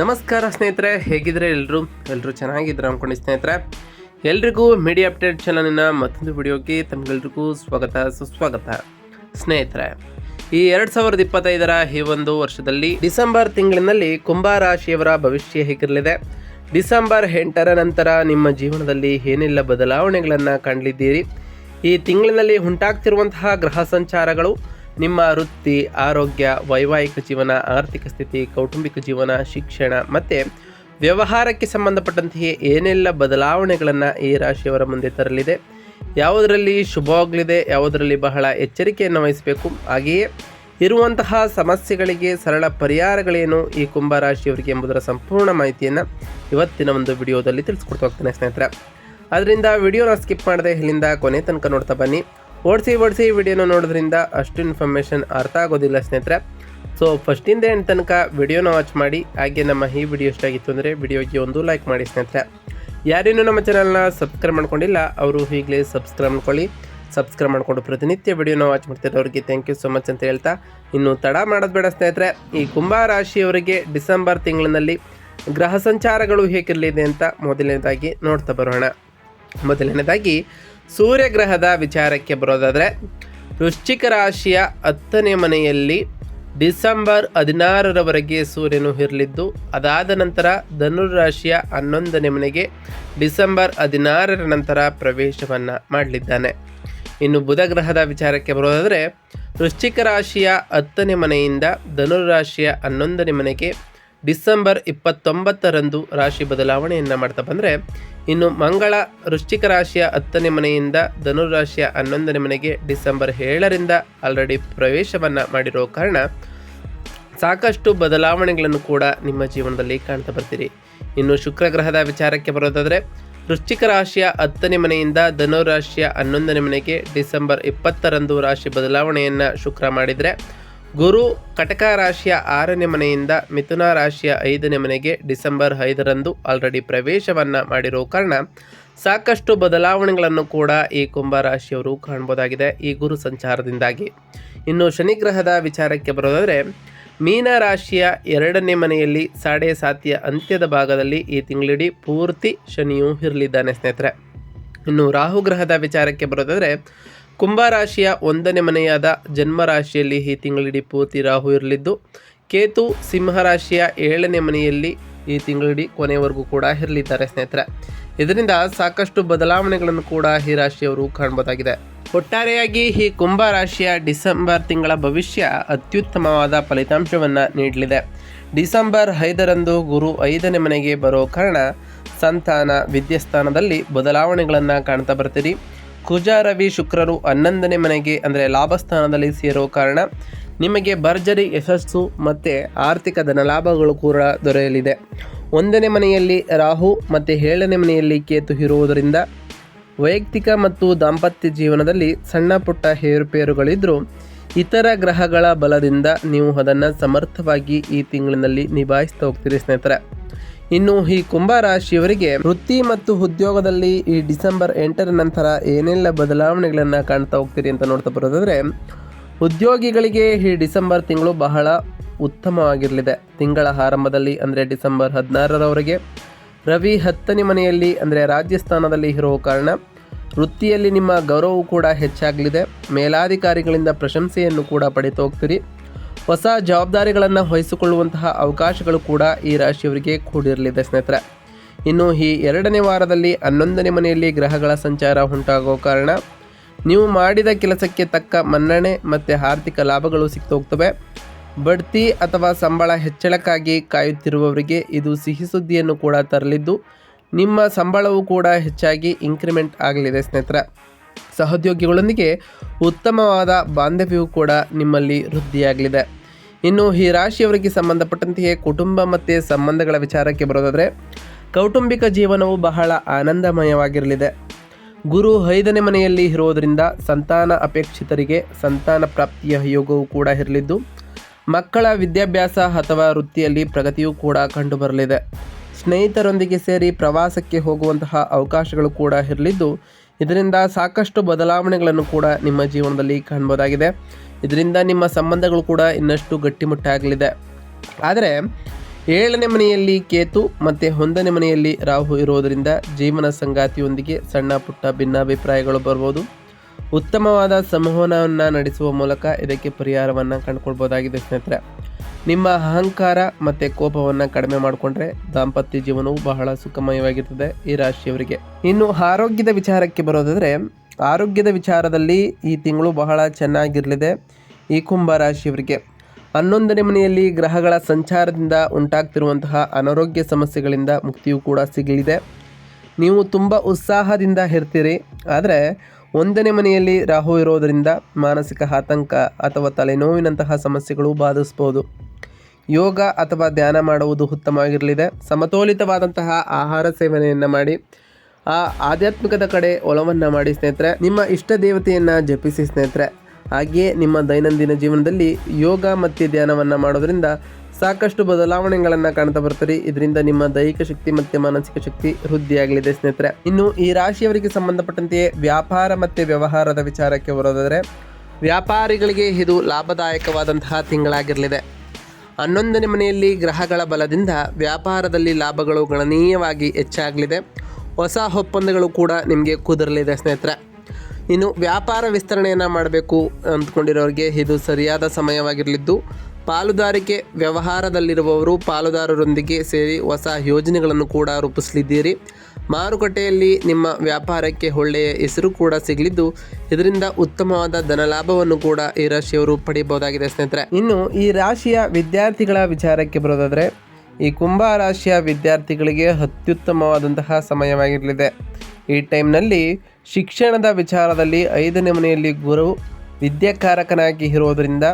ನಮಸ್ಕಾರ ಸ್ನೇಹಿತರೆ ಹೇಗಿದ್ರೆ ಎಲ್ಲರೂ ಎಲ್ಲರೂ ಚೆನ್ನಾಗಿದ್ರೆ ಅಂದ್ಕೊಂಡು ಸ್ನೇಹಿತರೆ. ಎಲ್ರಿಗೂ ಮೀಡಿಯಾ ಅಪ್ಡೇಟ್ ಚಾನಲಿನ ಮತ್ತೊಂದು ವಿಡಿಯೋಗೆ ತಮಗೆಲ್ರಿಗೂ ಸ್ವಾಗತ, ಸುಸ್ವಾಗತ. ಸ್ನೇಹಿತರೆ, ಈ ಎರಡು ಸಾವಿರದ ಇಪ್ಪತ್ತೈದರ ಈ ಒಂದು ವರ್ಷದಲ್ಲಿ ಡಿಸೆಂಬರ್ ತಿಂಗಳಿನಲ್ಲಿ ಕುಂಭ ರಾಶಿಯವರ ಭವಿಷ್ಯ ಹೇಗಿರಲಿದೆ? ಡಿಸೆಂಬರ್ ಎಂಟರ ನಂತರ ನಿಮ್ಮ ಜೀವನದಲ್ಲಿ ಏನೆಲ್ಲ ಬದಲಾವಣೆಗಳನ್ನು ಕಾಣಲಿದ್ದೀರಿ ಈ ತಿಂಗಳಿನಲ್ಲಿ ಉಂಟಾಗ್ತಿರುವಂತಹ ಗ್ರಹ ಸಂಚಾರಗಳು ನಿಮ್ಮ ವೃತ್ತಿ, ಆರೋಗ್ಯ, ವೈವಾಹಿಕ ಜೀವನ, ಆರ್ಥಿಕ ಸ್ಥಿತಿ, ಕೌಟುಂಬಿಕ ಜೀವನ, ಶಿಕ್ಷಣ ಮತ್ತು ವ್ಯವಹಾರಕ್ಕೆ ಸಂಬಂಧಪಟ್ಟಂತೆಯೇ ಏನೆಲ್ಲ ಬದಲಾವಣೆಗಳನ್ನು ಈ ರಾಶಿಯವರ ಮುಂದೆ ತರಲಿದೆ. ಯಾವುದರಲ್ಲಿ ಶುಭವಾಗಲಿದೆ ಯಾವುದರಲ್ಲಿ ಬಹಳ ಎಚ್ಚರಿಕೆಯನ್ನು ವಹಿಸಬೇಕು. ಹಾಗೆಯೇ ಇರುವಂತಹ ಸಮಸ್ಯೆಗಳಿಗೆ ಸರಳ ಪರಿಹಾರಗಳೇನು ಈ ಕುಂಭ ರಾಶಿಯವರಿಗೆ ಎಂಬುದರ ಸಂಪೂರ್ಣ ಮಾಹಿತಿಯನ್ನು ಇವತ್ತಿನ ಒಂದು ವಿಡಿಯೋದಲ್ಲಿ ತಿಳಿಸ್ಕೊಡ್ತಾ ಹೋಗ್ತೇನೆ ಸ್ನೇಹಿತರೆ. ಅದರಿಂದ ವಿಡಿಯೋನ ಸ್ಕಿಪ್ ಮಾಡದೆ ಇಲ್ಲಿಂದ ಕೊನೆ ತನಕ ನೋಡ್ತಾ ಬನ್ನಿ. ಓಡಿಸಿ ಓಡಿಸಿ ವಿಡಿಯೋನ ನೋಡೋದ್ರಿಂದ ಅಷ್ಟು ಇನ್ಫಾರ್ಮೇಷನ್ ಅರ್ಥ ಆಗೋದಿಲ್ಲ ಸ್ನೇಹಿತರೆ. ಸೊ ಫಸ್ಟಿಂದ ಏನು ತನಕ ವಿಡಿಯೋನ ವಾಚ್ ಮಾಡಿ, ಹಾಗೆ ನಮ್ಮ ಈ ವಿಡಿಯೋ ಇಷ್ಟ ಆಗಿತ್ತು ಅಂದರೆ ವಿಡಿಯೋಗೆ ಒಂದು ಲೈಕ್ ಮಾಡಿ ಸ್ನೇಹಿತರೆ. ಯಾರೇನು ನಮ್ಮ ಚಾನಲ್ನ ಸಬ್ಸ್ಕ್ರೈಬ್ ಮಾಡ್ಕೊಂಡಿಲ್ಲ, ಅವರು ಈಗಲೇ ಸಬ್ಸ್ಕ್ರೈಬ್ ಮಾಡ್ಕೊಳ್ಳಿ. ಸಬ್ಸ್ಕ್ರೈಬ್ ಮಾಡಿಕೊಂಡು ಪ್ರತಿನಿತ್ಯ ವಿಡಿಯೋನ ವಾಚ್ ಮಾಡ್ತಿರೋರಿಗೆ ಥ್ಯಾಂಕ್ ಯು ಸೊ ಮಚ್ ಅಂತ ಹೇಳ್ತಾ, ಇನ್ನು ತಡ ಮಾಡೋದು ಬೇಡ ಸ್ನೇಹಿತರೆ. ಈ ಕುಂಭ ರಾಶಿಯವರಿಗೆ ಡಿಸೆಂಬರ್ ತಿಂಗಳಿನಲ್ಲಿ ಗ್ರಹ ಸಂಚಾರಗಳು ಹೇಗಿರಲಿದೆ ಅಂತ ಮೊದಲನೇದಾಗಿ ನೋಡ್ತಾ ಬರೋಣ. ಮೊದಲನೇದಾಗಿ ಸೂರ್ಯಗ್ರಹದ ವಿಚಾರಕ್ಕೆ ಬರೋದಾದರೆ, ವೃಶ್ಚಿಕ ರಾಶಿಯ ಹತ್ತನೇ ಮನೆಯಲ್ಲಿ ಡಿಸೆಂಬರ್ ಹದಿನಾರರವರೆಗೆ ಸೂರ್ಯನು ಇರಲಿದ್ದು, ಅದಾದ ನಂತರ ಧನುರಾಶಿಯ ಹನ್ನೊಂದನೇ ಮನೆಗೆ ಡಿಸೆಂಬರ್ ಹದಿನಾರರ ನಂತರ ಪ್ರವೇಶವನ್ನು ಮಾಡಲಿದ್ದಾನೆ. ಇನ್ನು ಬುಧ ಗ್ರಹದ ವಿಚಾರಕ್ಕೆ ಬರೋದಾದರೆ, ವೃಶ್ಚಿಕ ರಾಶಿಯ ಹತ್ತನೇ ಮನೆಯಿಂದ ಧನುರಾಶಿಯ ಹನ್ನೊಂದನೇ ಮನೆಗೆ ಡಿಸೆಂಬರ್ ಇಪ್ಪತ್ತೊಂಬತ್ತರಂದು ರಾಶಿ ಬದಲಾವಣೆಯನ್ನು ಮಾಡ್ತಾ ಬಂದರೆ ಇನ್ನು ಮಂಗಳ ವೃಶ್ಚಿಕ ರಾಶಿಯ ಹತ್ತನೇ ಮನೆಯಿಂದ ಧನುರಾಶಿಯ ಹನ್ನೊಂದನೇ ಮನೆಗೆ ಡಿಸೆಂಬರ್ ಏಳರಿಂದ ಆಲ್ರೆಡಿ ಪ್ರವೇಶವನ್ನು ಮಾಡಿರೋ ಕಾರಣ ಸಾಕಷ್ಟು ಬದಲಾವಣೆಗಳನ್ನು ಕೂಡ ನಿಮ್ಮ ಜೀವನದಲ್ಲಿ ಕಾಣ್ತಾ ಬರ್ತೀರಿ. ಇನ್ನು ಶುಕ್ರ ಗ್ರಹದ ವಿಚಾರಕ್ಕೆ ಬರೋದಾದರೆ, ವೃಶ್ಚಿಕ ರಾಶಿಯ ಹತ್ತನೇ ಮನೆಯಿಂದ ಧನುರಾಶಿಯ ಹನ್ನೊಂದನೇ ಮನೆಗೆ ಡಿಸೆಂಬರ್ ಇಪ್ಪತ್ತರಂದು ರಾಶಿ ಬದಲಾವಣೆಯನ್ನು ಶುಕ್ರ ಮಾಡಿದರೆ ಗುರು ಕಟಕ ರಾಶಿಯ ಆರನೇ ಮನೆಯಿಂದ ಮಿಥುನ ರಾಶಿಯ ಐದನೇ ಮನೆಗೆ ಡಿಸೆಂಬರ್ ಐದರಂದು ಆಲ್ರೆಡಿ ಪ್ರವೇಶವನ್ನು ಮಾಡಿರೋ ಕಾರಣ ಸಾಕಷ್ಟು ಬದಲಾವಣೆಗಳನ್ನು ಕೂಡ ಈ ಕುಂಭ ರಾಶಿಯವರು ಕಾಣ್ಬೋದಾಗಿದೆ ಈ ಗುರು ಸಂಚಾರದಿಂದಾಗಿ. ಇನ್ನು ಶನಿಗ್ರಹದ ವಿಚಾರಕ್ಕೆ ಬರೋದಾದರೆ, ಮೀನ ರಾಶಿಯ ಎರಡನೇ ಮನೆಯಲ್ಲಿ ಸಾಡೆ ಸಾತಿಯ ಅಂತ್ಯದ ಭಾಗದಲ್ಲಿ ಈ ತಿಂಗಳಿಡೀ ಪೂರ್ತಿ ಶನಿಯು ಇರಲಿದ್ದಾನೆ ಸ್ನೇಹಿತರೆ. ಇನ್ನು ರಾಹು ಗ್ರಹದ ವಿಚಾರಕ್ಕೆ ಬರೋದಾದರೆ ಕುಂಭ ರಾಶಿಯ ಒಂದನೇ ಮನೆಯಾದ ಜನ್ಮ ರಾಶಿಯಲ್ಲಿ ಈ ತಿಂಗಳಿಡೀ ಪೂರ್ತಿ ರಾಹು ಇರಲಿದ್ದು, ಕೇತು ಸಿಂಹರಾಶಿಯ ಏಳನೇ ಮನೆಯಲ್ಲಿ ಈ ತಿಂಗಳಿಡೀ ಕೊನೆಯವರೆಗೂ ಕೂಡ ಇರಲಿದ್ದಾರೆ ಸ್ನೇಹಿತರೆ. ಇದರಿಂದ ಸಾಕಷ್ಟು ಬದಲಾವಣೆಗಳನ್ನು ಕೂಡ ಈ ರಾಶಿಯವರು ಕಾಣಬಹುದಾಗಿದೆ ಒಟ್ಟಾರೆಯಾಗಿ ಈ ಕುಂಭ ರಾಶಿಯ ಡಿಸೆಂಬರ್ ತಿಂಗಳ ಭವಿಷ್ಯ ಅತ್ಯುತ್ತಮವಾದ ಫಲಿತಾಂಶವನ್ನು ನೀಡಲಿದೆ. ಡಿಸೆಂಬರ್ ಐದರಂದು ಗುರು ಐದನೇ ಮನೆಗೆ ಬರೋ ಕಾರಣ ಸಂತಾನ, ವಿದ್ಯಾಸ್ಥಾನದಲ್ಲಿ ಬದಲಾವಣೆಗಳನ್ನು ಕಾಣ್ತಾ ಬರ್ತೀರಿ. ಕುಜ ರವಿ ಶುಕ್ರರು ಹನ್ನೊಂದನೇ ಮನೆಗೆ, ಅಂದರೆ ಲಾಭಸ್ಥಾನದಲ್ಲಿ ಸೇರೋ ಕಾರಣ ನಿಮಗೆ ಭರ್ಜರಿ ಯಶಸ್ಸು ಮತ್ತು ಆರ್ಥಿಕ ಧನಲಾಭಗಳು ಕೂಡ ದೊರೆಯಲಿದೆ. ಒಂದನೇ ಮನೆಯಲ್ಲಿ ರಾಹು ಮತ್ತು ಏಳನೇ ಮನೆಯಲ್ಲಿ ಕೇತು ಇರುವುದರಿಂದ ವೈಯಕ್ತಿಕ ಮತ್ತು ದಾಂಪತ್ಯ ಜೀವನದಲ್ಲಿ ಸಣ್ಣ ಪುಟ್ಟ ಏರುಪೇರುಗಳಿದ್ದರೂ ಇತರ ಗ್ರಹಗಳ ಬಲದಿಂದ ನೀವು ಅದನ್ನು ಸಮರ್ಥವಾಗಿ ಈ ತಿಂಗಳಿನಲ್ಲಿ ನಿಭಾಯಿಸ್ತಾ ಹೋಗ್ತೀರಿ ಸ್ನೇಹಿತರೆ. ಇನ್ನು ಈ ಕುಂಭ ರಾಶಿಯವರಿಗೆ ವೃತ್ತಿ ಮತ್ತು ಉದ್ಯೋಗದಲ್ಲಿ ಈ ಡಿಸೆಂಬರ್ ಎಂಟರ ನಂತರ ಏನೆಲ್ಲ ಬದಲಾವಣೆಗಳನ್ನು ಕಾಣ್ತಾ ಹೋಗ್ತೀರಿ ಅಂತ ನೋಡ್ತಾ ಬರೋದಾದ್ರೆ, ಉದ್ಯೋಗಿಗಳಿಗೆ ಈ ಡಿಸೆಂಬರ್ ತಿಂಗಳು ಬಹಳ ಉತ್ತಮವಾಗಿರಲಿದೆ. ತಿಂಗಳ ಆರಂಭದಲ್ಲಿ ಅಂದರೆ ಡಿಸೆಂಬರ್ ಹದಿನಾರರವರೆಗೆ, ರವಿ ಹತ್ತನೇ ಮನೆಯಲ್ಲಿ ಅಂದರೆ ರಾಜ್ಯಸ್ಥಾನದಲ್ಲಿ ಇರೋ ಕಾರಣ ವೃತ್ತಿಯಲ್ಲಿ ನಿಮ್ಮ ಗೌರವವು ಕೂಡ ಹೆಚ್ಚಾಗಲಿದೆ. ಮೇಲಾಧಿಕಾರಿಗಳಿಂದ ಪ್ರಶಂಸೆಯನ್ನು ಕೂಡ ಪಡೆದು ಹೋಗ್ತೀರಿ. ಹೊಸ ಜವಾಬ್ದಾರಿಗಳನ್ನು ವಹಿಸಿಕೊಳ್ಳುವಂತಹ ಅವಕಾಶಗಳು ಕೂಡ ಈ ರಾಶಿಯವರಿಗೆ ಕೂಡಿರಲಿದೆ, ಸ್ನೇಹಿತರೆ. ಇನ್ನು ಈ ಎರಡನೇ ವಾರದಲ್ಲಿ ಹನ್ನೊಂದನೇ ಮನೆಯಲ್ಲಿ ಗ್ರಹಗಳ ಸಂಚಾರ ಉಂಟಾಗುವ ಕಾರಣ ನೀವು ಮಾಡಿದ ಕೆಲಸಕ್ಕೆ ತಕ್ಕ ಮನ್ನಣೆ ಮತ್ತು ಆರ್ಥಿಕ ಲಾಭಗಳು ಸಿಕ್ತೋಗ್ತವೆ. ಬಡ್ತಿ ಅಥವಾ ಸಂಬಳ ಹೆಚ್ಚಳಕ್ಕಾಗಿ ಕಾಯುತ್ತಿರುವವರಿಗೆ ಇದು ಸಿಹಿ ಸುದ್ದಿಯನ್ನು ಕೂಡ ತರಲಿದ್ದು, ನಿಮ್ಮ ಸಂಬಳವು ಕೂಡ ಹೆಚ್ಚಾಗಿ ಇನ್ಕ್ರಿಮೆಂಟ್ ಆಗಲಿದೆ, ಸ್ನೇಹಿತರೆ. ಸಹೋದ್ಯೋಗಿಗಳೊಂದಿಗೆ ಉತ್ತಮವಾದ ಬಾಂಧವ್ಯವು ಕೂಡ ನಿಮ್ಮಲ್ಲಿ ವೃದ್ಧಿಯಾಗಲಿದೆ. ಇನ್ನು ಈ ರಾಶಿಯವರಿಗೆ ಸಂಬಂಧಪಟ್ಟಂತೆಯೇ ಕುಟುಂಬ ಮತ್ತು ಸಂಬಂಧಗಳ ವಿಚಾರಕ್ಕೆ ಬರೋದಾದರೆ, ಕೌಟುಂಬಿಕ ಜೀವನವು ಬಹಳ ಆನಂದಮಯವಾಗಿರಲಿದೆ. ಗುರು ಐದನೇ ಮನೆಯಲ್ಲಿ ಇರೋದರಿಂದ ಸಂತಾನ ಅಪೇಕ್ಷಿತರಿಗೆ ಸಂತಾನ ಪ್ರಾಪ್ತಿಯ ಯೋಗವು ಕೂಡ ಇರಲಿದ್ದು, ಮಕ್ಕಳ ವಿದ್ಯಾಭ್ಯಾಸ ಅಥವಾ ವೃತ್ತಿಯಲ್ಲಿ ಪ್ರಗತಿಯೂ ಕೂಡ ಕಂಡುಬರಲಿದೆ. ಸ್ನೇಹಿತರೊಂದಿಗೆ ಸೇರಿ ಪ್ರವಾಸಕ್ಕೆ ಹೋಗುವಂತಹ ಅವಕಾಶಗಳು ಕೂಡ ಇರಲಿದ್ದು ಇದರಿಂದ ಸಾಕಷ್ಟು ಬದಲಾವಣೆಗಳನ್ನು ಕೂಡ ನಿಮ್ಮ ಜೀವನದಲ್ಲಿ ಕಾಣ್ಬೋದಾಗಿದೆ. ಇದರಿಂದ ನಿಮ್ಮ ಸಂಬಂಧಗಳು ಕೂಡ ಇನ್ನಷ್ಟು ಗಟ್ಟಿಮುಟ್ಟಾಗಲಿದೆ. ಆದರೆ, ಏಳನೇ ಮನೆಯಲ್ಲಿ ಕೇತು ಮತ್ತು ಒಂದನೇ ಮನೆಯಲ್ಲಿ ರಾಹು ಇರೋದರಿಂದ ಜೀವನ ಸಂಗಾತಿಯೊಂದಿಗೆ ಸಣ್ಣ ಪುಟ್ಟ ಭಿನ್ನಾಭಿಪ್ರಾಯಗಳು ಬರ್ಬೋದು. ಉತ್ತಮವಾದ ಸಂವಹನವನ್ನು ನಡೆಸುವ ಮೂಲಕ ಇದಕ್ಕೆ ಪರಿಹಾರವನ್ನು ಕಂಡುಕೊಳ್ಬೋದಾಗಿದೆ ಸ್ನೇಹಿತರೆ. ನಿಮ್ಮ ಅಹಂಕಾರ ಮತ್ತು ಕೋಪವನ್ನು ಕಡಿಮೆ ಮಾಡಿಕೊಂಡ್ರೆ ದಾಂಪತ್ಯ ಜೀವನವು ಬಹಳ ಸುಖಮಯವಾಗಿರ್ತದೆ ಈ ರಾಶಿಯವರಿಗೆ. ಇನ್ನು ಆರೋಗ್ಯದ ವಿಚಾರಕ್ಕೆ ಬರೋದಾದರೆ, ಆರೋಗ್ಯದ ವಿಚಾರದಲ್ಲಿ ಈ ತಿಂಗಳು ಬಹಳ ಚೆನ್ನಾಗಿರಲಿದೆ ಈ ಕುಂಭ ರಾಶಿಯವರಿಗೆ. ಹನ್ನೊಂದನೇ ಮನೆಯಲ್ಲಿ ಗ್ರಹಗಳ ಸಂಚಾರದಿಂದ ಉಂಟಾಗ್ತಿರುವಂತಹ ಅನಾರೋಗ್ಯ ಸಮಸ್ಯೆಗಳಿಂದ ಮುಕ್ತಿಯೂ ಕೂಡ ಸಿಗಲಿದೆ. ನೀವು ತುಂಬ ಉತ್ಸಾಹದಿಂದ ಇರ್ತೀರಿ, ಆದರೆ ಒಂದನೇ ಮನೆಯಲ್ಲಿ ರಾಹು ಇರೋದರಿಂದ ಮಾನಸಿಕ ಆತಂಕ ಅಥವಾ ತಲೆನೋವಿನಂತಹ ಸಮಸ್ಯೆಗಳು ಬಾಧಿಸ್ಬೋದು. ಯೋಗ ಅಥವಾ ಧ್ಯಾನ ಮಾಡುವುದು ಉತ್ತಮವಾಗಿರಲಿದೆ. ಸಮತೋಲಿತವಾದಂತಹ ಆಹಾರ ಸೇವನೆಯನ್ನು ಮಾಡಿ, ಆ ಆಧ್ಯಾತ್ಮಿಕದ ಕಡೆ ಒಲವನ್ನು ಮಾಡಿ ಸ್ನೇಹಿತರೆ, ನಿಮ್ಮ ಇಷ್ಟ ದೇವತೆಯನ್ನು ಜಪಿಸಿ ಸ್ನೇಹಿತರೆ. ಹಾಗೆಯೇ ನಿಮ್ಮ ದೈನಂದಿನ ಜೀವನದಲ್ಲಿ ಯೋಗ ಮತ್ತು ಧ್ಯಾನವನ್ನು ಮಾಡೋದರಿಂದ ಸಾಕಷ್ಟು ಬದಲಾವಣೆಗಳನ್ನು ಕಾಣ್ತಾ ಬರ್ತೀರಿ ಇದರಿಂದ ನಿಮ್ಮ ದೈಹಿಕ ಶಕ್ತಿ ಮತ್ತು ಮಾನಸಿಕ ಶಕ್ತಿ ವೃದ್ಧಿಯಾಗಲಿದೆ ಸ್ನೇಹಿತರೆ. ಇನ್ನು ಈ ರಾಶಿಯವರಿಗೆ ಸಂಬಂಧಪಟ್ಟಂತೆಯೇ ವ್ಯಾಪಾರ ಮತ್ತು ವ್ಯವಹಾರದ ವಿಚಾರಕ್ಕೆ ಬರೋದಾದರೆ, ವ್ಯಾಪಾರಿಗಳಿಗೆ ಇದು ಲಾಭದಾಯಕವಾದಂತಹ ತಿಂಗಳಾಗಿರಲಿದೆ. ಹನ್ನೊಂದನೇ ಮನೆಯಲ್ಲಿ ಗ್ರಹಗಳ ಬಲದಿಂದ ವ್ಯಾಪಾರದಲ್ಲಿ ಲಾಭಗಳು ಗಣನೀಯವಾಗಿ ಹೆಚ್ಚಾಗಲಿದೆ. ಹೊಸ ಒಪ್ಪಂದಗಳು ಕೂಡ ನಿಮಗೆ ಕುದುರಲಿದೆ ಸ್ನೇಹಿತರೆ. ಇನ್ನು ವ್ಯಾಪಾರ ವಿಸ್ತರಣೆಯನ್ನು ಮಾಡಬೇಕು ಅಂದ್ಕೊಂಡಿರೋರಿಗೆ ಇದು ಸರಿಯಾದ ಸಮಯವಾಗಿರಲಿದ್ದು, ಪಾಲುದಾರಿಕೆ ವ್ಯವಹಾರದಲ್ಲಿರುವವರು ಪಾಲುದಾರರೊಂದಿಗೆ ಸೇರಿ ಹೊಸ ಯೋಜನೆಗಳನ್ನು ಕೂಡ ರೂಪಿಸಲಿದ್ದೀರಿ. ಮಾರುಕಟ್ಟೆಯಲ್ಲಿ ನಿಮ್ಮ ವ್ಯಾಪಾರಕ್ಕೆ ಒಳ್ಳೆಯ ಹೆಸರು ಕೂಡ ಸಿಗಲಿದ್ದು, ಇದರಿಂದ ಉತ್ತಮವಾದ ಧನಲಾಭವನ್ನು ಕೂಡ ಈ ರಾಶಿಯವರು ಪಡೆಯಬಹುದಾಗಿದೆ ಸ್ನೇಹಿತರೆ. ಇನ್ನು ಈ ರಾಶಿಯ ವಿದ್ಯಾರ್ಥಿಗಳ ವಿಚಾರಕ್ಕೆ ಬರೋದಾದರೆ, ಈ ಕುಂಭ ರಾಶಿಯ ವಿದ್ಯಾರ್ಥಿಗಳಿಗೆ ಅತ್ಯುತ್ತಮವಾದಂತಹ ಸಮಯವಾಗಿರಲಿದೆ. ಈ ಟೈಮ್ನಲ್ಲಿ ಶಿಕ್ಷಣದ ವಿಚಾರದಲ್ಲಿ ಐದನೇ ಮನೆಯಲ್ಲಿ ಗುರು ವಿದ್ಯಾಕಾರಕನಾಗಿ ಇರೋದರಿಂದ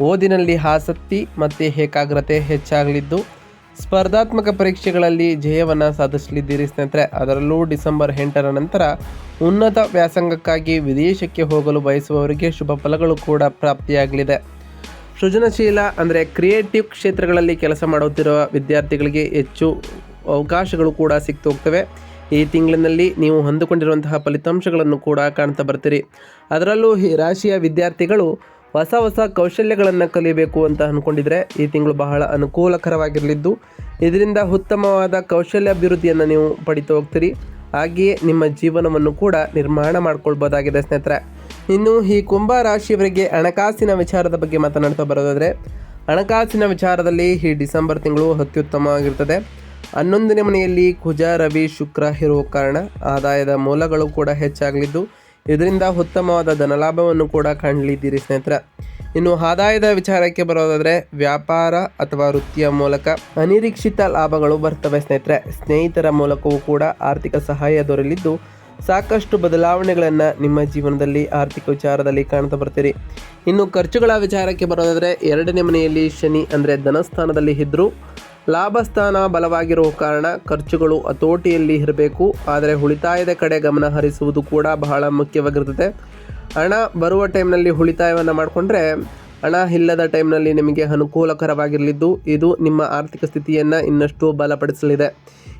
ಓದಿನಲ್ಲಿ ಆಸಕ್ತಿ ಮತ್ತು ಏಕಾಗ್ರತೆ ಹೆಚ್ಚಾಗಲಿದ್ದು ಸ್ಪರ್ಧಾತ್ಮಕ ಪರೀಕ್ಷೆಗಳಲ್ಲಿ ಜಯವನ್ನು ಸಾಧಿಸಲಿದ್ದೀರಿ ಸ್ನೇಹಿತರೆ. ಅದರಲ್ಲೂ ಡಿಸೆಂಬರ್ ಎಂಟರ ನಂತರ ಉನ್ನತ ವ್ಯಾಸಂಗಕ್ಕಾಗಿ ವಿದೇಶಕ್ಕೆ ಹೋಗಲು ಬಯಸುವವರಿಗೆ ಶುಭ ಫಲಗಳು ಕೂಡ ಪ್ರಾಪ್ತಿಯಾಗಲಿದೆ. ಸೃಜನಶೀಲ ಅಂದರೆ ಕ್ರಿಯೇಟಿವ್ ಕ್ಷೇತ್ರಗಳಲ್ಲಿ ಕೆಲಸ ಮಾಡುತ್ತಿರುವ ವಿದ್ಯಾರ್ಥಿಗಳಿಗೆ ಹೆಚ್ಚು ಅವಕಾಶಗಳು ಕೂಡ ಸಿಕ್ತು ಹೋಗ್ತವೆ ಈ ತಿಂಗಳಿನಲ್ಲಿ ನೀವು ಹೊಂದಿಕೊಂಡಿರುವಂತಹ ಫಲಿತಾಂಶಗಳನ್ನು ಕೂಡ ಕಾಣ್ತಾ ಬರ್ತೀರಿ. ಅದರಲ್ಲೂ ಈ ರಾಶಿಯ ವಿದ್ಯಾರ್ಥಿಗಳು ಹೊಸ ಹೊಸ ಕೌಶಲ್ಯಗಳನ್ನು ಕಲಿಬೇಕು ಅಂತ ಅಂದ್ಕೊಂಡಿದ್ರೆ ಈ ತಿಂಗಳು ಬಹಳ ಅನುಕೂಲಕರವಾಗಿರಲಿದ್ದು. ಇದರಿಂದ ಉತ್ತಮವಾದ ಕೌಶಲ್ಯ ಅಭಿವೃದ್ಧಿಯನ್ನು ನೀವು ಪಡಿತಾ ಹೋಗ್ತೀರಿ. ಹಾಗೆಯೇ ನಿಮ್ಮ ಜೀವನವನ್ನು ಕೂಡ ನಿರ್ಮಾಣ ಮಾಡ್ಕೊಳ್ಬೋದಾಗಿದೆ ಸ್ನೇಹಿತರೆ. ಇನ್ನು ಈ ಕುಂಭ ರಾಶಿಯವರಿಗೆ ಹಣಕಾಸಿನ ವಿಚಾರದ ಬಗ್ಗೆ ಮಾತನಾಡ್ತಾ ಬರೋದಾದರೆ, ಹಣಕಾಸಿನ ವಿಚಾರದಲ್ಲಿ ಈ ಡಿಸೆಂಬರ್ ತಿಂಗಳು ಅತ್ಯುತ್ತಮವಾಗಿರ್ತದೆ. ಹನ್ನೊಂದನೇ ಮನೆಯಲ್ಲಿ ಕುಜ, ರವಿ, ಶುಕ್ರ ಇರುವ ಕಾರಣ ಆದಾಯದ ಮೂಲಗಳು ಕೂಡ ಹೆಚ್ಚಾಗಲಿದ್ದು ಇದರಿಂದ ಉತ್ತಮವಾದ ಧನಲಾಭವನ್ನು ಕೂಡ ಕಾಣಲಿದ್ದೀರಿ ಸ್ನೇಹಿತರೆ. ಇನ್ನು ಆದಾಯದ ವಿಚಾರಕ್ಕೆ ಬರೋದಾದರೆ ವ್ಯಾಪಾರ ಅಥವಾ ವೃತ್ತಿಯ ಮೂಲಕ ಅನಿರೀಕ್ಷಿತ ಲಾಭಗಳು ಬರ್ತವೆ ಸ್ನೇಹಿತರೆ. ಸ್ನೇಹಿತರ ಮೂಲಕವೂ ಕೂಡ ಆರ್ಥಿಕ ಸಹಾಯ ದೊರೆಯಲಿದ್ದು, ಸಾಕಷ್ಟು ಬದಲಾವಣೆಗಳನ್ನು ನಿಮ್ಮ ಜೀವನದಲ್ಲಿ, ಆರ್ಥಿಕ ವಿಚಾರದಲ್ಲಿ ಕಾಣ್ತಾ ಬರ್ತೀರಿ. ಇನ್ನು ಖರ್ಚುಗಳ ವಿಚಾರಕ್ಕೆ ಬರೋದಾದರೆ ಎರಡನೇ ಮನೆಯಲ್ಲಿ ಶನಿ ಅಂದರೆ ಧನಸ್ಥಾನದಲ್ಲಿ ಇದ್ದರೂ ಲಾಭಸ್ಥಾನ ಬಲವಾಗಿರುವ ಕಾರಣ ಖರ್ಚುಗಳು ಹತೋಟಿಯಲ್ಲಿ ಇರಬೇಕು. ಆದರೆ ಉಳಿತಾಯದ ಕಡೆ ಗಮನ ಹರಿಸುವುದು ಕೂಡ ಬಹಳ ಮುಖ್ಯವಾಗಿರ್ತದೆ. ಹಣ ಬರುವ ಟೈಮ್ನಲ್ಲಿ ಉಳಿತಾಯವನ್ನು ಮಾಡಿಕೊಂಡ್ರೆ ಹಣ ಇಲ್ಲದ ಟೈಮ್ನಲ್ಲಿ ನಿಮಗೆ ಅನುಕೂಲಕರವಾಗಿರಲಿದ್ದು, ಇದು ನಿಮ್ಮ ಆರ್ಥಿಕ ಸ್ಥಿತಿಯನ್ನು ಇನ್ನಷ್ಟು ಬಲಪಡಿಸಲಿದೆ.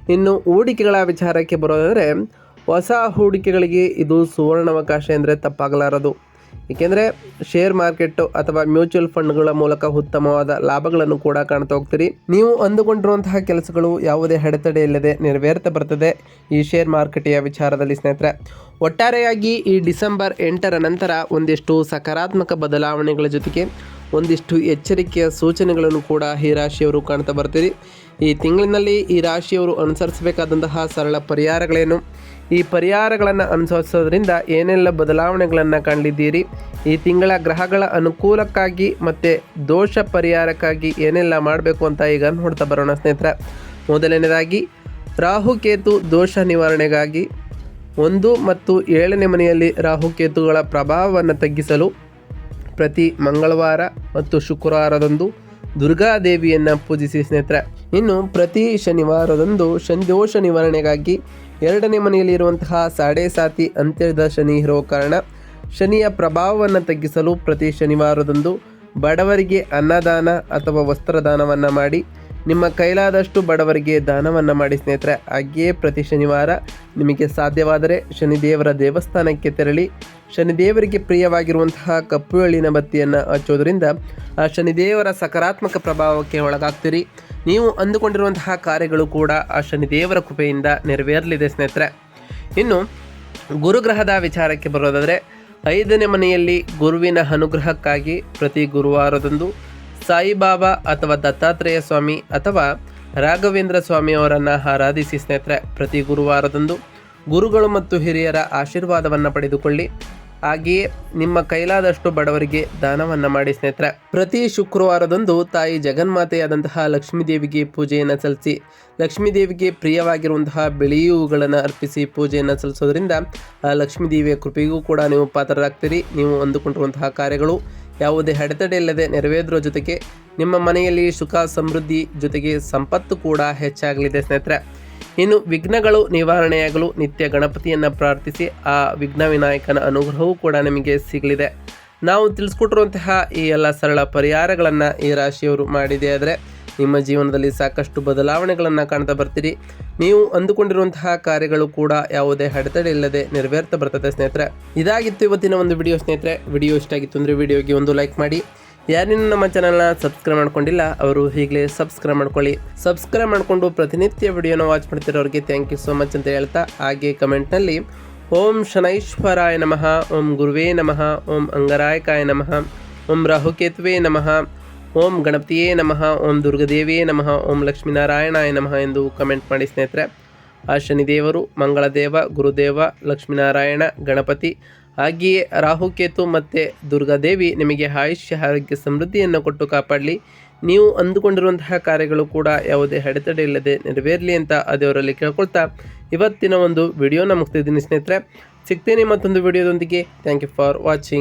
ಇನ್ನು ಹೂಡಿಕೆಗಳ ವಿಚಾರಕ್ಕೆ ಬರೋದಾದರೆ, ಹೊಸ ಹೂಡಿಕೆಗಳಿಗೆ ಇದು ಸುವರ್ಣಾವಕಾಶ ಎಂದರೆ ತಪ್ಪಾಗಲಾರದು. ಏಕೆಂದರೆ ಶೇರ್ ಮಾರ್ಕೆಟ್ ಅಥವಾ ಮ್ಯೂಚುವಲ್ ಫಂಡ್ಗಳ ಮೂಲಕ ಉತ್ತಮವಾದ ಲಾಭಗಳನ್ನು ಕೂಡ ಕಾಣ್ತಾ ಹೋಗ್ತೀರಿ. ನೀವು ಅಂದುಕೊಂಡಿರುವಂತಹ ಕೆಲಸಗಳು ಯಾವುದೇ ಅಡೆತಡೆ ಇಲ್ಲದೆ ನೆರವೇರ್ತಾ ಬರ್ತದೆ. ಈ ಶೇರ್ ಮಾರುಕಟ್ಟೆಯ ವಿಚಾರದಲ್ಲಿ ಸ್ನೇಹಿತರೆ, ಒಟ್ಟಾರೆಯಾಗಿ ಈ ಡಿಸೆಂಬರ್ ಎಂಟರ ನಂತರ ಒಂದಿಷ್ಟು ಸಕಾರಾತ್ಮಕ ಬದಲಾವಣೆಗಳ ಜೊತೆಗೆ ಒಂದಿಷ್ಟು ಎಚ್ಚರಿಕೆಯ ಸೂಚನೆಗಳನ್ನು ಕೂಡ ಈ ರಾಶಿಯವರು ಕಾಣ್ತಾ ಬರ್ತೀರಿ. ಈ ತಿಂಗಳಿನಲ್ಲಿ ಈ ರಾಶಿಯವರು ಅನುಸರಿಸಬೇಕಾದಂತಹ ಸರಳ ಪರಿಹಾರಗಳೇನು? ಈ ಪರಿಹಾರಗಳನ್ನು ಅನುಸರಿಸೋದ್ರಿಂದ ಏನೆಲ್ಲ ಬದಲಾವಣೆಗಳನ್ನು ಕಾಣಲಿದ್ದೀರಿ ಈ ತಿಂಗಳ ಗ್ರಹಗಳ ಅನುಕೂಲಕ್ಕಾಗಿ ಮತ್ತು ದೋಷ ಪರಿಹಾರಕ್ಕಾಗಿ ಏನೆಲ್ಲ ಮಾಡಬೇಕು ಅಂತ ಈಗ ನೋಡ್ತಾ ಬರೋಣ ಸ್ನೇಹಿತರೆ. ಮೊದಲನೇದಾಗಿ ರಾಹುಕೇತು ದೋಷ ನಿವಾರಣೆಗಾಗಿ ಒಂದು ಮತ್ತು ಏಳನೇ ಮನೆಯಲ್ಲಿ ರಾಹುಕೇತುಗಳ ಪ್ರಭಾವವನ್ನು ತಗ್ಗಿಸಲು ಪ್ರತಿ ಮಂಗಳವಾರ ಮತ್ತು ಶುಕ್ರವಾರದಂದು ದುರ್ಗಾದೇವಿಯನ್ನು ಪೂಜಿಸಿ ಸ್ನೇಹಿತರೆ. ಇನ್ನು ಪ್ರತಿ ಶನಿವಾರದಂದು ಶನಿದೋಷ ನಿವಾರಣೆಗಾಗಿ ಎರಡನೇ ಮನೆಯಲ್ಲಿರುವಂತಹ ಸಾಡೆ ಸಾತಿ ಅಂತ್ಯದ ಶನಿ ಇರೋ ಕಾರಣ ಶನಿಯ ಪ್ರಭಾವವನ್ನು ತಗ್ಗಿಸಲು ಪ್ರತಿ ಶನಿವಾರದಂದು ಬಡವರಿಗೆ ಅನ್ನದಾನ ಅಥವಾ ವಸ್ತ್ರದಾನವನ್ನು ಮಾಡಿ, ನಿಮ್ಮ ಕೈಲಾದಷ್ಟು ಬಡವರಿಗೆ ದಾನವನ್ನು ಮಾಡಿ ಸ್ನೇಹಿತರೆ. ಹಾಗೆಯೇ ಪ್ರತಿ ಶನಿವಾರ ನಿಮಗೆ ಸಾಧ್ಯವಾದರೆ ಶನಿದೇವರ ದೇವಸ್ಥಾನಕ್ಕೆ ತೆರಳಿ ಶನಿದೇವರಿಗೆ ಪ್ರಿಯವಾಗಿರುವಂತಹ ಕಪ್ಪು ಎಳ್ಳಿನ ಬತ್ತಿಯನ್ನು ಹಚ್ಚೋದ್ರಿಂದ, ಆ ಶನಿದೇವರ ಸಕಾರಾತ್ಮಕ ಪ್ರಭಾವಕ್ಕೆ ಒಳಗಾಗ್ತೀರಿ. ನೀವು ಅಂದುಕೊಂಡಿರುವಂತಹ ಕಾರ್ಯಗಳು ಕೂಡ ಆ ಶನಿದೇವರ ಕೃಪೆಯಿಂದ ನೆರವೇರಲಿದೆ ಸ್ನೇಹಿತರೆ. ಇನ್ನು, ಗುರುಗ್ರಹದ ವಿಚಾರಕ್ಕೆ ಬರೋದಾದರೆ, ಐದನೇ ಮನೆಯಲ್ಲಿ ಗುರುವಿನ ಅನುಗ್ರಹಕ್ಕಾಗಿ ಪ್ರತಿ ಗುರುವಾರದಂದು ಸಾಯಿಬಾಬಾ ಅಥವಾ ದತ್ತಾತ್ರೇಯ ಸ್ವಾಮಿ ಅಥವಾ ರಾಘವೇಂದ್ರ ಸ್ವಾಮಿಯವರನ್ನು ಆರಾಧಿಸಿ ಸ್ನೇಹಿತರೆ, ಪ್ರತಿ ಗುರುವಾರದಂದು ಗುರುಗಳು ಮತ್ತು ಹಿರಿಯರ ಆಶೀರ್ವಾದವನ್ನು ಪಡೆದುಕೊಳ್ಳಿ. ಹಾಗೆಯೇ ನಿಮ್ಮ ಕೈಲಾದಷ್ಟು ಬಡವರಿಗೆ ದಾನವನ್ನು ಮಾಡಿ ಸ್ನೇಹಿತರೆ. ಪ್ರತಿ ಶುಕ್ರವಾರದಂದು ತಾಯಿ ಜಗನ್ಮಾತೆಯಾದಂತಹ ಲಕ್ಷ್ಮೀದೇವಿಗೆ ಪೂಜೆಯನ್ನು ಸಲ್ಲಿಸಿ, ಲಕ್ಷ್ಮೀದೇವಿಗೆ ಪ್ರಿಯವಾಗಿರುವಂತಹ ಬಿಳಿ ಹೂಗಳನ್ನು ಅರ್ಪಿಸಿ ಪೂಜೆಯನ್ನು ಸಲ್ಲಿಸೋದ್ರಿಂದ, ಆ ಲಕ್ಷ್ಮೀ ದೇವಿಯ ಕೃಪೆಗೂ ಕೂಡ ನೀವು ಪಾತ್ರರಾಗ್ತೀರಿ. ನೀವು ಅಂದುಕೊಂಡಿರುವಂತಹ ಕಾರ್ಯಗಳು ಯಾವುದೇ ಅಡೆತಡೆ ಇಲ್ಲದೆ ನೆರವೇದ್ರ ಜೊತೆಗೆ ನಿಮ್ಮ ಮನೆಯಲ್ಲಿ ಸುಖ ಸಮೃದ್ಧಿ ಜೊತೆಗೆ ಸಂಪತ್ತು ಕೂಡ ಹೆಚ್ಚಾಗಲಿದೆ ಸ್ನೇಹಿತರೆ. ಇನ್ನು ವಿಘ್ನಗಳು ನಿವಾರಣೆಯಾಗಲು ನಿತ್ಯ ಗಣಪತಿಯನ್ನು ಪ್ರಾರ್ಥಿಸಿ ಆ ವಿಘ್ನ ವಿನಾಯಕನ ಅನುಗ್ರಹವೂ ಕೂಡ ನಿಮಗೆ ಸಿಗಲಿದೆ. ನಾವು ತಿಳಿಸ್ಕೊಟ್ಟಿರುವಂತಹ ಈ ಎಲ್ಲ ಸರಳ ಪರಿಹಾರಗಳನ್ನು ಈ ರಾಶಿಯವರು ಮಾಡಿದೆ ಆದರೆ ನಿಮ್ಮ ಜೀವನದಲ್ಲಿ ಸಾಕಷ್ಟು ಬದಲಾವಣೆಗಳನ್ನು ಕಾಣ್ತಾ ಬರ್ತೀರಿ. ನೀವು ಅಂದುಕೊಂಡಿರುವಂತಹ ಕಾರ್ಯಗಳು ಕೂಡ ಯಾವುದೇ ಅಡೆತಡೆ ಇಲ್ಲದೆ ನೆರವೇರ್ತಾ ಬರ್ತದೆ ಸ್ನೇಹಿತರೆ. ಇದಾಗಿತ್ತು ಇವತ್ತಿನ ಒಂದು ವಿಡಿಯೋ ಸ್ನೇಹಿತರೆ. ವಿಡಿಯೋ ಇಷ್ಟ ಆಗಿತ್ತು ಅಂದರೆ ವಿಡಿಯೋಗೆ ಒಂದು ಲೈಕ್ ಮಾಡಿ. ಯಾರಿನ್ನೂ ನಮ್ಮ ಚಾನಲ್ನ ಸಬ್ಸ್ಕ್ರೈಬ್ ಮಾಡ್ಕೊಂಡಿಲ್ಲ, ಅವರು ಈಗಲೇ ಸಬ್ಸ್ಕ್ರೈಬ್ ಮಾಡ್ಕೊಳ್ಳಿ. ಸಬ್ಸ್ಕ್ರೈಬ್ ಮಾಡಿಕೊಂಡು ಪ್ರತಿನಿತ್ಯ ವಿಡಿಯೋನ ವಾಚ್ ಮಾಡ್ತಿರೋರಿಗೆ ಥ್ಯಾಂಕ್ ಯು ಸೋ ಮಚ್ ಅಂತ ಹೇಳ್ತಾ, ಹಾಗೆ ಕಮೆಂಟ್ನಲ್ಲಿ ಓಂ ಶನೈಶ್ವರಾಯ ನಮಃ, ಓಂ ಗುರುವೇ ನಮಃ, ಓಂ ಅಂಗರಾಯಕಾಯ ನಮಃ, ಓಂ ರಾಹುಕೇತುವೇ ನಮಃ, ಓಂ ಗಣಪತಿಯೇ ನಮಃ, ಓಂ ದುರ್ಗದೇವಿಯೇ ನಮಃ, ಓಂ ಲಕ್ಷ್ಮೀನಾರಾಯಣಾಯ ನಮಃ ಎಂದು ಕಮೆಂಟ್ ಮಾಡಿ ಸ್ನೇಹಿತರೆ. ಆ ಶನಿದೇವರು ಮಂಗಳದೇವ, ಗುರುದೇವ, ಲಕ್ಷ್ಮೀನಾರಾಯಣ, ಗಣಪತಿ ಹಾಗೆಯೇ ರಾಹುಕೇತು ಮತ್ತು ದುರ್ಗಾದೇವಿ ನಿಮಗೆ ಆಯುಷ್ಯ, ಆರೋಗ್ಯ ಸಮೃದ್ಧಿಯನ್ನು ಕೊಟ್ಟು ಕಾಪಾಡಲಿ. ನೀವು ಅಂದುಕೊಂಡಿರುವಂತಹ ಕಾರ್ಯಗಳು ಕೂಡ ಯಾವುದೇ ಅಡೆತಡೆ ಇಲ್ಲದೆ ನೆರವೇರಲಿ ಅಂತ ಆ ದೇವರಲ್ಲಿ ಕೇಳ್ಕೊಳ್ತಾ ಇವತ್ತಿನ ಒಂದು ವಿಡಿಯೋನ ಮುಗ್ತಿದ್ದೀನಿ ಸ್ನೇಹಿತರೆ. ಸಿಗ್ತೀನಿ ಮತ್ತೊಂದು ವಿಡಿಯೋದೊಂದಿಗೆ. Thank you for watching